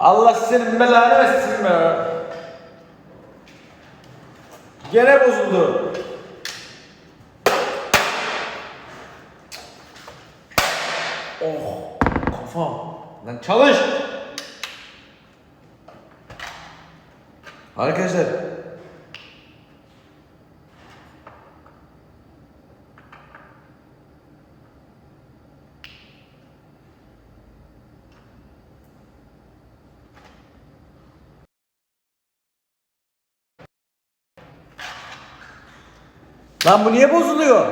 Allah senin belanı versin be. Gene bozuldu. Oh kafam. Lan çalış. Arkadaşlar Lan bu niye bozuluyor?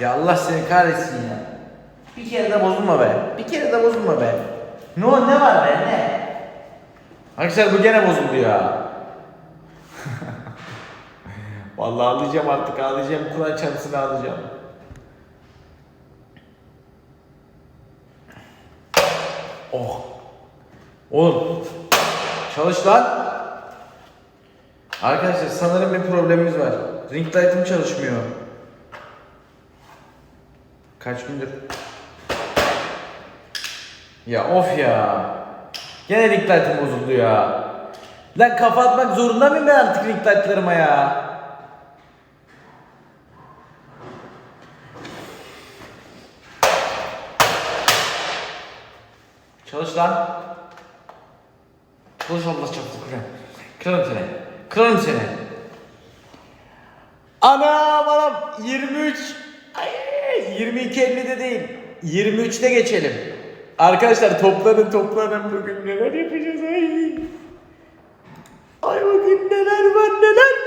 Ya Allah seni kahretsin ya. Bir kere de bozulma be. Bir kere de bozulma be. Ne o ne var be ne? Arkadaşlar bu gene bozuldu ya. Vallahi ağlayacağım artık ağlayacağım. Kur'an çarpısını ağlayacağım. Oh. Oğlum. Çalış lan. Arkadaşlar sanırım bir problemimiz var. Ring light'ım çalışmıyor. Kaç gündür? Ya of ya. Gene ring light'ım bozuldu ya. Lan kafa zorunda mıyım ben artık ring light'larıma ya? Çalış lan. Çalış Allah çarpsın kırarım. Kırarım seni. Kırarım seni. Anam anam 23. Ay 22 50'de değil. 23'te geçelim. Arkadaşlar toplanın toplanın bugün neler yapacağız ay. Ay bugün neler var neler.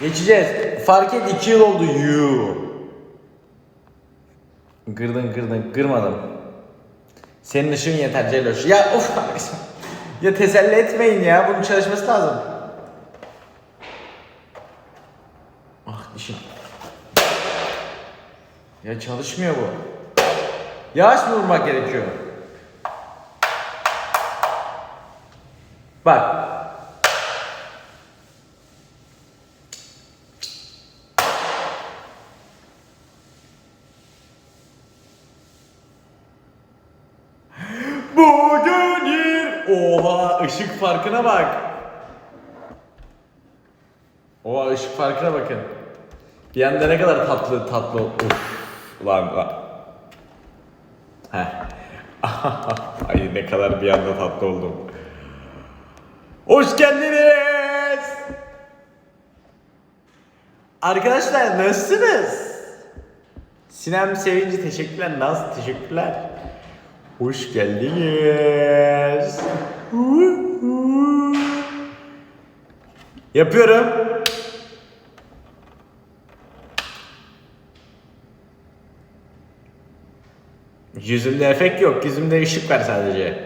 Geçeceğiz. Fark et 2 yıl oldu. Yuu. Gırdın gırdın kırmadım. Senin ışığın yeter Celoş. Ya of arkadaşlar. Ya teselli etmeyin ya. Bunun çalışması lazım. Ah dişim. Ya çalışmıyor bu. Yavaş mı vurmak gerekiyor? Bak. Bugün yer. Oha ışık farkına bak. Oha ışık farkına bakın. Bir anda ne kadar tatlı tatlı. Uf. Ulan lan. Heh. Ay ne kadar bir anda tatlı oldum. Hoş geldiniz. Arkadaşlar nasılsınız? Sinem Sevinci teşekkürler. Naz teşekkürler. Hoş geldiniz. Yapıyorum. Yüzümde efekt yok. Yüzümde ışık var sadece.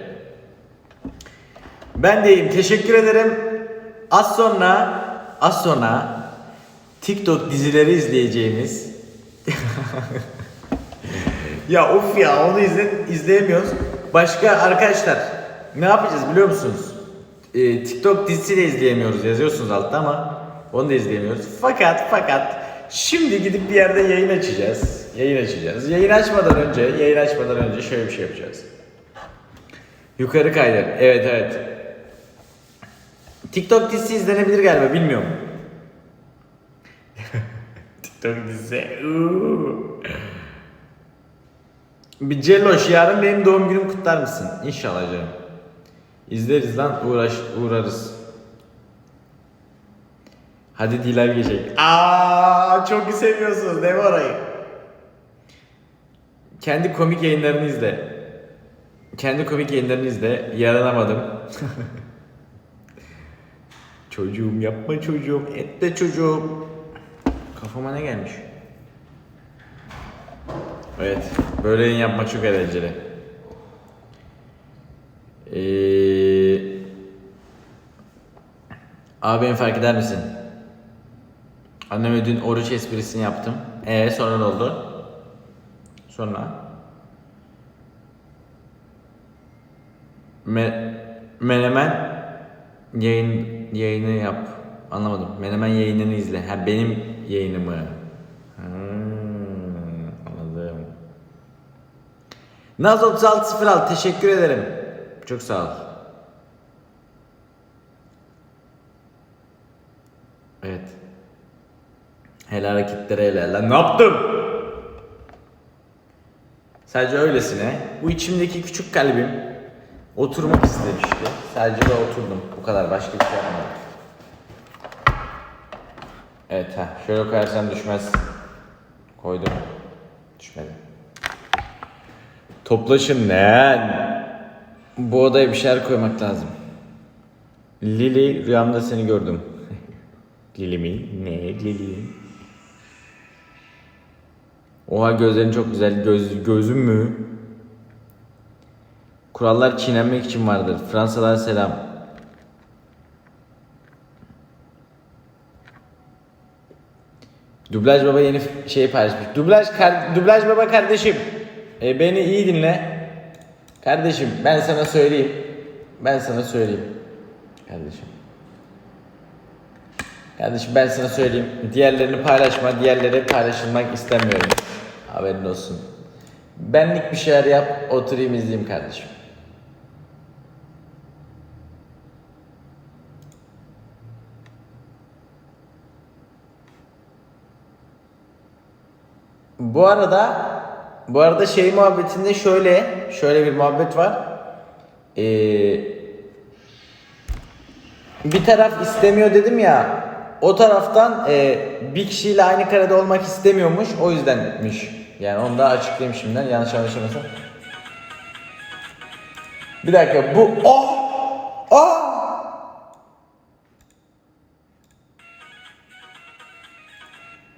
Ben deyim. Teşekkür ederim. Az sonra az sonra TikTok dizileri izleyeceğimiz ya of ya onu izle, izleyemiyoruz. Başka arkadaşlar ne yapacağız biliyor musunuz? Ee, TikTok dizisi de izleyemiyoruz yazıyorsunuz altta ama onu da izleyemiyoruz. Fakat fakat şimdi gidip bir yerde yayın açacağız. Yayın açacağız. Yayın açmadan önce, yayın açmadan önce şöyle bir şey yapacağız. Yukarı kaydır. Evet evet. TikTok dizisi izlenebilir galiba bilmiyorum. TikTok dizisi. Bir Celloş yarın benim doğum günüm kutlar mısın? İnşallah canım. İzleriz lan uğraş uğrarız. Hadi Dilal geçecek. Aa çok seviyorsunuz değil mi orayı? Kendi komik yayınlarını izle. Kendi komik yayınlarını izle. Yaranamadım. çocuğum yapma çocuğum. Etme çocuğum. Kafama ne gelmiş? Evet. Böyle yayın yapmak çok eğlenceli. Ee, abi beni fark eder misin? Anneme dün oruç esprisini yaptım. Ee sonra ne oldu? Sonra? Me Menemen yayın yayını yap. Anlamadım. Menemen yayınını izle. Ha benim yayınımı. Hmm, Naz 3606 teşekkür ederim. Çok sağ ol. Evet. Helal hareketlere helal. Lan ne yaptım? Sadece öylesine bu içimdeki küçük kalbim oturmak istemişti. Sadece de oturdum. Bu kadar başka bir şey yapmadım. Evet ha şöyle koyarsam düşmez. Koydum. Düşmedi. Toplaşın lan. Bu odaya bir şeyler koymak lazım. Lili rüyamda seni gördüm. Lili mi? Ne Lili? Oha gözlerin çok güzel. Göz, gözüm mü? Kurallar çiğnenmek için vardır. Fransadan selam. Dublaj baba yeni şey paylaşmış. Dublaj kar- dublaj baba kardeşim. E, beni iyi dinle. Kardeşim ben sana söyleyeyim. Ben sana söyleyeyim. Kardeşim. Kardeşim ben sana söyleyeyim. Diğerlerini paylaşma. Diğerleri paylaşılmak istemiyorum. Haberin olsun. Benlik bir şeyler yap. Oturayım izleyeyim kardeşim. Bu arada bu arada şey muhabbetinde şöyle şöyle bir muhabbet var. Ee, bir taraf istemiyor dedim ya. O taraftan e, bir kişiyle aynı karede olmak istemiyormuş. O yüzdenmiş. Yani onu da açıklayayım şimdiden yanlış anlaşılmasın. Bir dakika bu oh oh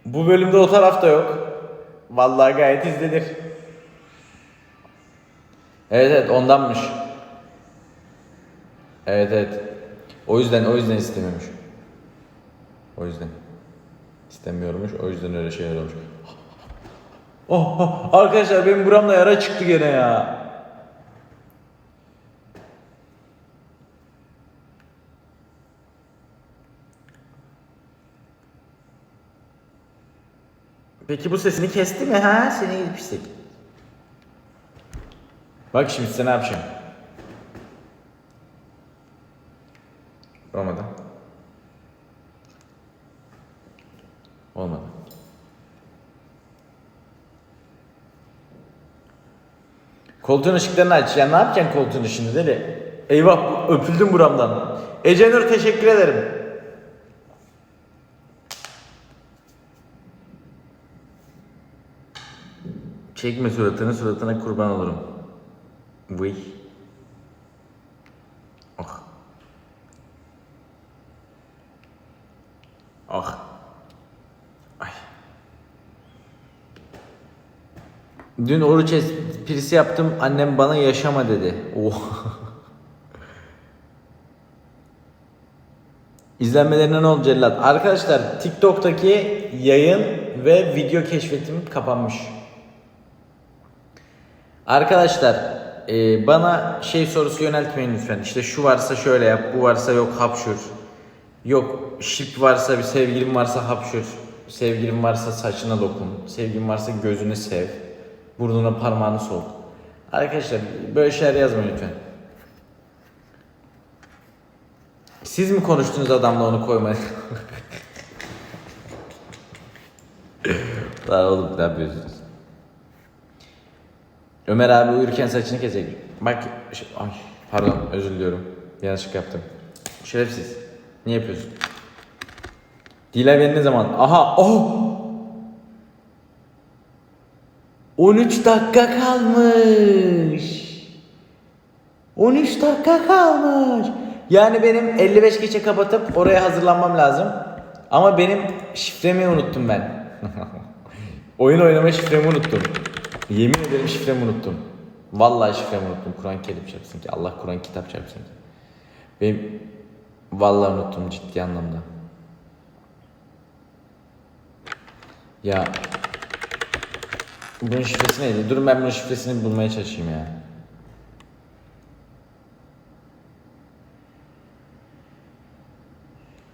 Bu bölümde o tarafta yok. Vallahi gayet izlenir. Evet evet ondanmış. Evet evet. O yüzden o yüzden istemiyormuş. O yüzden. İstemiyormuş. O yüzden öyle şeyler olmuş. Oh, oh, arkadaşlar benim buramda yara çıktı gene ya. Peki bu sesini kesti mi ha? Seni gidip pislik. Bak şimdi size ne yapacağım. Olmadı. Olmadı. Koltuğun ışıklarını aç. Ya ne yapacaksın koltuğun ışığını deli? Eyvah öpüldüm buramdan. Ecenur teşekkür ederim. Çekme suratını suratına kurban olurum. Vıy. Ah. Ah. Ay. Dün oruç esprisi yaptım. Annem bana yaşama dedi. Oh. İzlenmelerine ne oldu Cellat? Arkadaşlar TikTok'taki yayın ve video keşfetim kapanmış. Arkadaşlar e, bana şey sorusu yöneltmeyin lütfen. İşte şu varsa şöyle yap, bu varsa yok hapşur. Yok şip varsa bir sevgilim varsa hapşur. Sevgilim varsa saçına dokun. Sevgilin varsa gözünü sev. Burnuna parmağını sok. Arkadaşlar böyle şeyler yazmayın lütfen. Siz mi konuştunuz adamla onu koymayın? Lan oğlum ne yapıyorsunuz? Ömer abi uyurken saçını kesecek. Bak, ay pardon özür diliyorum. Yanlışlık yaptım. Şerefsiz. Niye yapıyorsun? Dile beni ne zaman? Aha, oh! 13 dakika kalmış. 13 dakika kalmış. Yani benim 55 geçe kapatıp oraya hazırlanmam lazım. Ama benim şifremi unuttum ben. Oyun oynama şifremi unuttum. Yemin ederim şifremi unuttum. Vallahi şifremi unuttum. Kur'an kelim çarpsın ki. Allah Kur'an kitap çarpsın ki. Benim vallahi unuttum ciddi anlamda. Ya bunun şifresi neydi? Durun ben bunun şifresini bulmaya çalışayım ya.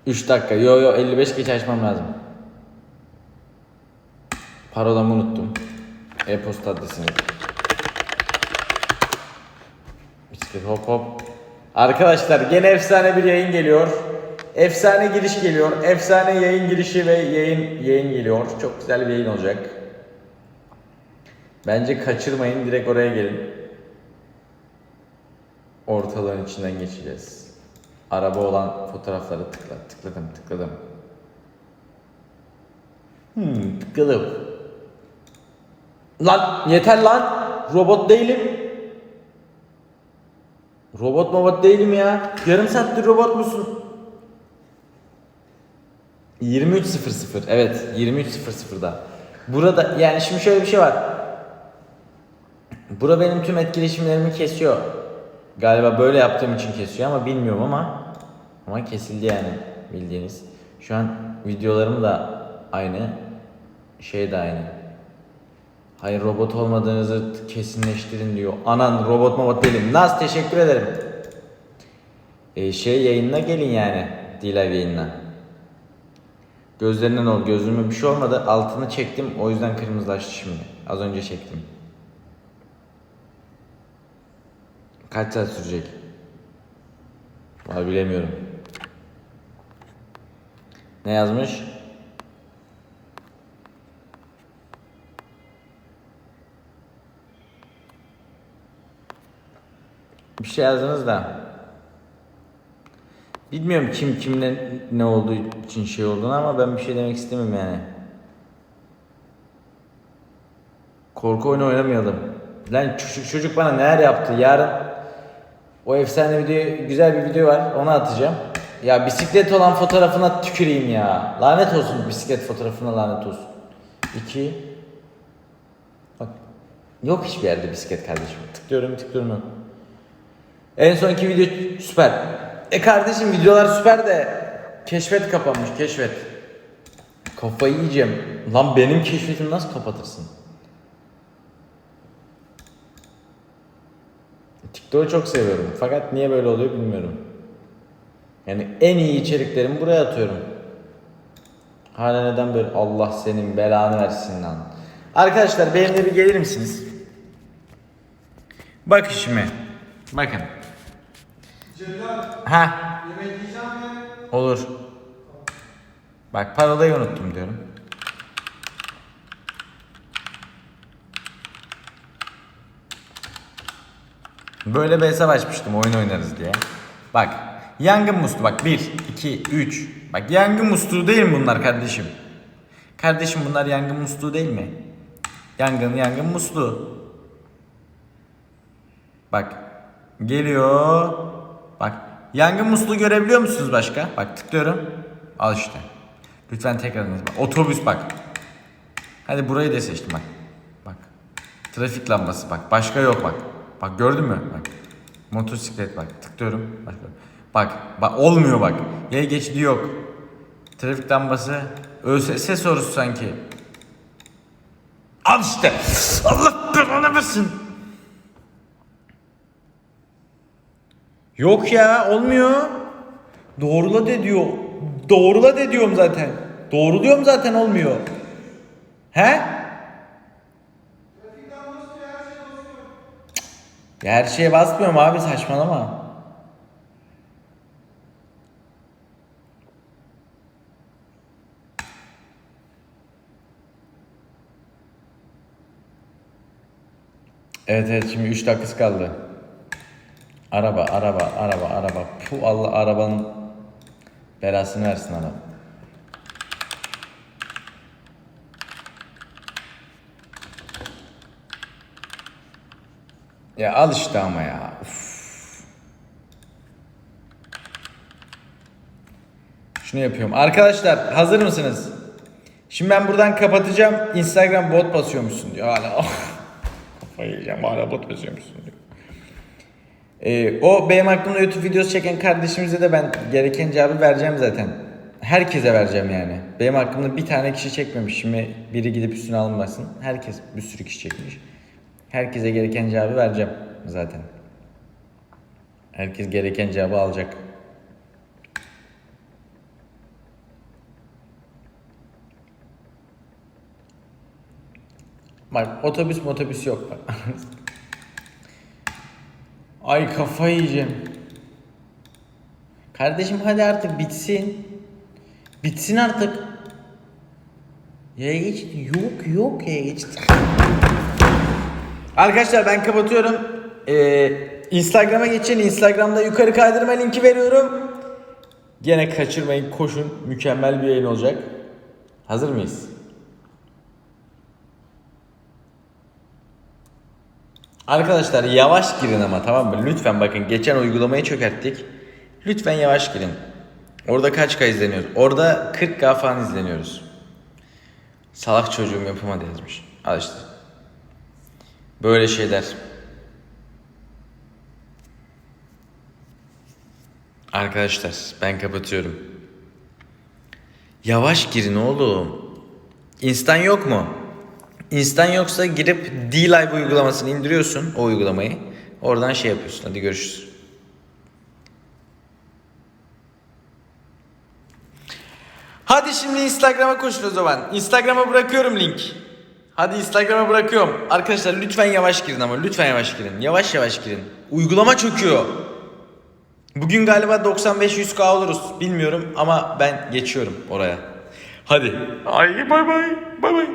Üç dakika. Yo yo 55 geç açmam lazım. Parolamı unuttum. E-posta adresini. Bisiklet hop hop. Arkadaşlar gene efsane bir yayın geliyor. Efsane giriş geliyor. Efsane yayın girişi ve yayın yayın geliyor. Çok güzel bir yayın olacak. Bence kaçırmayın. Direkt oraya gelin. Ortalığın içinden geçeceğiz. Araba olan fotoğrafları tıkla, tıkladım, tıkladım. Hmm, tıkladım. Lan yeter lan. Robot değilim. Robot mobot değilim ya. Yarım saattir robot musun? 23.00 evet 23.00'da. Burada yani şimdi şöyle bir şey var. Bura benim tüm etkileşimlerimi kesiyor. Galiba böyle yaptığım için kesiyor ama bilmiyorum ama ama kesildi yani bildiğiniz. Şu an videolarım da aynı. Şey de aynı. Hayır robot olmadığınızı kesinleştirin diyor. Anan robot mobot değilim. Naz teşekkür ederim. Ee, şey yayınına gelin yani. D-Live yayınına. Gözlerinden ol. Gözüme bir şey olmadı. Altını çektim. O yüzden kırmızılaştı şimdi. Az önce çektim. Kaç saat sürecek? Vallahi bilemiyorum. Ne yazmış? Bir şey yazdınız da. Bilmiyorum kim kimle ne olduğu için şey olduğunu ama ben bir şey demek istemiyorum yani. Korku oyunu oynamayalım. Lan çocuk, çocuk bana neler yaptı. Yarın o efsane video, güzel bir video var. Onu atacağım. Ya bisiklet olan fotoğrafına tüküreyim ya. Lanet olsun bisiklet fotoğrafına lanet olsun. İki. Bak. Yok hiçbir yerde bisiklet kardeşim. Tıklıyorum tıklıyorum. En sonki video süper. E kardeşim videolar süper de keşfet kapanmış keşfet. Kafayı yiyeceğim. Lan benim keşfetimi nasıl kapatırsın? TikTok'u çok seviyorum. Fakat niye böyle oluyor bilmiyorum. Yani en iyi içeriklerimi buraya atıyorum. Hala neden böyle Allah senin belanı versin lan. Arkadaşlar benimle bir gelir misiniz? Bak işime. Bakın. Celal, Ha yemek yiyeceğim mi? olur. Bak parolayı unuttum diyorum. Böyle bir hesap açmıştım oyun oynarız diye. Bak yangın musluğu bak 1, 2, 3. Bak yangın musluğu değil mi bunlar kardeşim? Kardeşim bunlar yangın musluğu değil mi? Yangın yangın musluğu. Bak geliyor. Bak yangın musluğu görebiliyor musunuz başka? Bak tıklıyorum. Al işte. Lütfen tekrar. Bak, Otobüs bak. Hadi burayı da seçtim bak. Bak. Trafik lambası bak. Başka yok bak. Bak gördün mü? Bak. Motosiklet bak. Tıklıyorum. Başka. Bak. Bak olmuyor bak. Yaya geçidi yok. Trafik lambası. ÖSS sorusu sanki. Al işte. Allah belanı versin. Yok ya olmuyor. Doğrula de diyor. Doğrula de diyorum zaten. Doğruluyorum zaten olmuyor. He? Her şeye basmıyorum abi saçmalama. Evet evet şimdi 3 dakikası kaldı. Araba, araba, araba, araba. Puh Allah arabanın belasını versin adam. Ya al işte ama ya. Uf. Şunu yapıyorum. Arkadaşlar hazır mısınız? Şimdi ben buradan kapatacağım. Instagram bot basıyormuşsun diyor hala. Kafayı yiyeceğim hala bot basıyormuşsun diyor. Ee, o benim hakkımda YouTube videosu çeken kardeşimize de ben gereken cevabı vereceğim zaten. Herkese vereceğim yani. Benim hakkımda bir tane kişi çekmemiş. Şimdi biri gidip üstüne alınmasın. Herkes bir sürü kişi çekmiş. Herkese gereken cevabı vereceğim zaten. Herkes gereken cevabı alacak. Bak otobüs otobüs yok bak. Ay kafayı yiyeceğim. Kardeşim hadi artık bitsin. Bitsin artık. Ya geç yok yok ya geç. Arkadaşlar ben kapatıyorum. Ee, Instagram'a geçin. Instagram'da yukarı kaydırma linki veriyorum. Gene kaçırmayın koşun. Mükemmel bir yayın olacak. Hazır mıyız? Arkadaşlar yavaş girin ama tamam mı? Lütfen bakın geçen uygulamayı çökerttik. Lütfen yavaş girin. Orada kaç K izleniyoruz? Orada 40K falan izleniyoruz. Salak çocuğum yapamadı yazmış. Al işte. Böyle şeyler. Arkadaşlar ben kapatıyorum. Yavaş girin oğlum. Instan yok mu? Instan yoksa girip D-Live uygulamasını indiriyorsun o uygulamayı. Oradan şey yapıyorsun. Hadi görüşürüz. Hadi şimdi Instagram'a koşun o zaman. Instagram'a bırakıyorum link. Hadi Instagram'a bırakıyorum. Arkadaşlar lütfen yavaş girin ama lütfen yavaş girin. Yavaş yavaş girin. Uygulama çöküyor. Bugün galiba 95-100k oluruz. Bilmiyorum ama ben geçiyorum oraya. Hadi. Ay bay bay. Bay bay.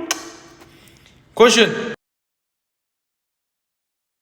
Koşun.